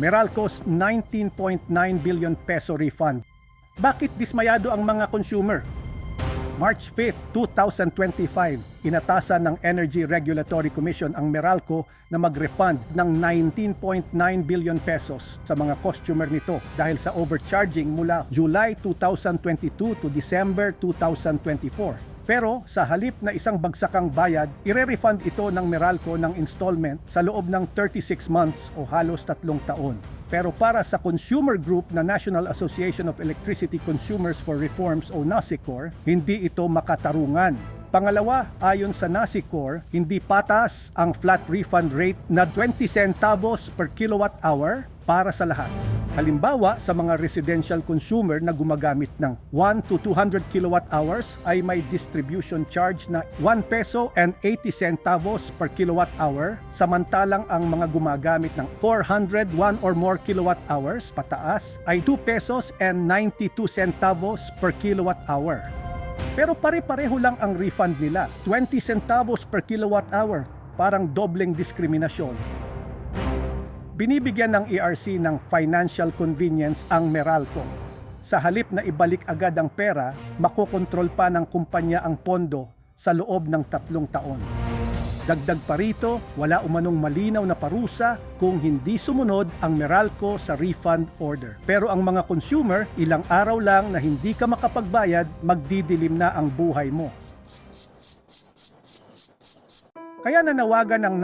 Meralco's 19.9 billion peso refund. Bakit dismayado ang mga consumer? March 5, 2025, inatasan ng Energy Regulatory Commission ang Meralco na mag-refund ng 19.9 billion pesos sa mga customer nito dahil sa overcharging mula July 2022 to December 2024. Pero sa halip na isang bagsakang bayad, ire-refund ito ng Meralco ng installment sa loob ng 36 months o halos tatlong taon. Pero para sa consumer group na National Association of Electricity Consumers for Reforms o NASICOR, hindi ito makatarungan. Pangalawa, ayon sa NASICOR, hindi patas ang flat refund rate na 20 centavos per kilowatt hour para sa lahat. Halimbawa, sa mga residential consumer na gumagamit ng 1 to 200 kilowatt hours ay may distribution charge na 1 peso and 80 centavos per kilowatt hour, samantalang ang mga gumagamit ng 401 or more kilowatt hours pataas ay 2 pesos and 92 centavos per kilowatt hour. Pero pare-pareho lang ang refund nila, 20 centavos per kilowatt hour, parang dobleng diskriminasyon binibigyan ng ERC ng financial convenience ang Meralco. Sa halip na ibalik agad ang pera, makokontrol pa ng kumpanya ang pondo sa loob ng tatlong taon. Dagdag pa rito, wala umanong malinaw na parusa kung hindi sumunod ang Meralco sa refund order. Pero ang mga consumer, ilang araw lang na hindi ka makapagbayad, magdidilim na ang buhay mo. Kaya nanawagan ng